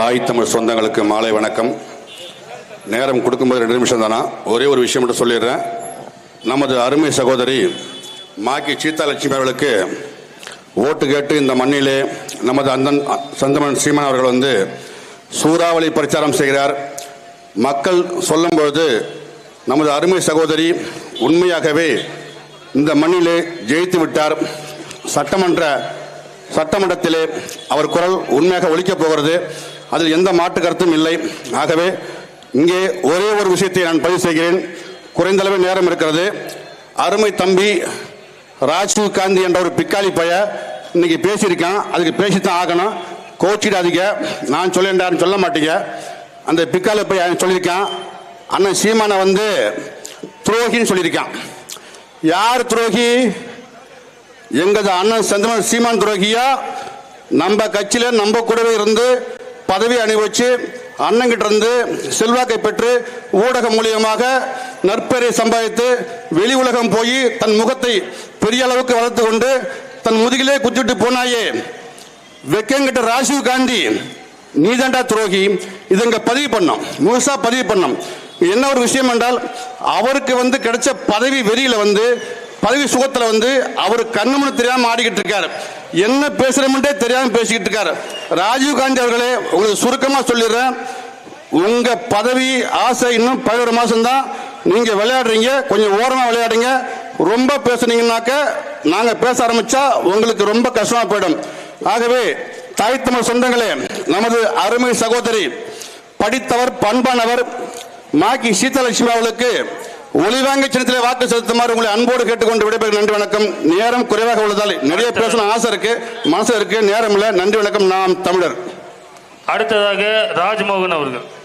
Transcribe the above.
தாய் தமிழ் சொந்தங்களுக்கு மாலை வணக்கம். நேரம் கொடுக்கும்போது ரெண்டு நிமிஷம் தானா? ஒரே ஒரு விஷயம் மட்டும் சொல்லிடுறேன். நமது அருமை சகோதரி மாக்கி சீதாலட்சுமி அவர்களுக்கு ஓட்டு கேட்டு இந்த மண்ணிலே நமது அந்தன் சந்தமன் சீமான் அவர்கள் வந்து சூறாவளி பிரச்சாரம் செய்கிறார். மக்கள் சொல்லும்பொழுது நமது அருமை சகோதரி உண்மையாகவே இந்த மண்ணிலே ஜெயித்து விட்டார். சட்டமன்ற சட்டமன்றத்திலே அவர் குரல் உண்மையாக ஒழிக்கப் போகிறது. அதில் எந்த மாற்று கருத்தும் இல்லை. ஆகவே இங்கே ஒரே ஒரு விஷயத்தை நான் பதிவு செய்கிறேன். குறைந்தளவு நேரம் இருக்கிறது. அருமை தம்பி ராஜீவ் காந்தி என்ற ஒரு பிக்காளி பைய இன்னைக்கு பேசியிருக்கான். அதுக்கு பேசித்தான் ஆகணும். கோச்சிடாதீங்க. நான் சொல்லேன்டான்னு சொல்ல மாட்டீங்க. அந்த பிக்காளி பைய சொல்லியிருக்கான். அண்ணன் சீமானை வந்து துரோகின்னு சொல்லியிருக்கான். யார் துரோகி? எங்கது அண்ணன் சந்திரன் சீமான் துரோகியா? நம்ம கட்சியில நம்ம கூடவே இருந்து பதவி அணிவச்சு அண்ணங்கிட்ட இருந்து செல்வாக்கை பெற்று ஊடகம் மூலியமாக நற்பெயரை சம்பாதித்து வெளி உலகம் போய் தன் முகத்தை பெரிய அளவுக்கு வளர்த்து கொண்டு தன் முதுகிலே குத்திட்டு போனாயே. வெக்கங்கிட்ட ராஜீவ் காந்தி நீதாண்டா துரோகி இது இங்க பதிவு பண்ணோம் முழுசா பதிவு பண்ணோம். என்ன ஒரு விஷயம் என்றால் அவருக்கு வந்து கிடைச்ச பதவி வெறியில வந்து பதவி சுகத்துல வந்து அவர் கண்ணு தெரியாம ஆடிக்கிட்டு இருக்காரு. என்ன பேசுறோம்ன்றே தெரியாம பேசிக்கிட்டு இருக்காரு. ராஜீவ் காந்தி அவர்களே உங்களுக்கு சுருக்கமாக சொல்லிடுறேன். உங்க பதவி ஆசை இன்னும் பதினோரு மாசம் தான் நீங்க விளையாடுறீங்க கொஞ்சம் ஓரமா விளையாடுங்க. ரொம்ப பேசுனீங்கன்னாக்க நாங்க பேச ஆரம்பிச்சா உங்களுக்கு ரொம்ப கஷ்டமா போயிடும். ஆகவே தாய் தமிழ் சொந்தங்களே நமது அருமை சகோதரி படித்தவர் பண்பானவர் மாக்கி சீதாலட்சுமி அவளுக்கு ஒளிவாங்க சின்னத்திலே வாக்கு செலுத்துமாறு உங்களை அன்போடு கேட்டுக்கொண்டு விடைபெறும் நன்றி வணக்கம். நேரம் குறைவாக உள்ளதால் நிறைய பேசணும் ஆசை இருக்கு மனசு இருக்கு. நேரம் இல்லை. நன்றி வணக்கம். நாம் தமிழர். அடுத்ததாக ராஜ்மோகன் அவர்கள்.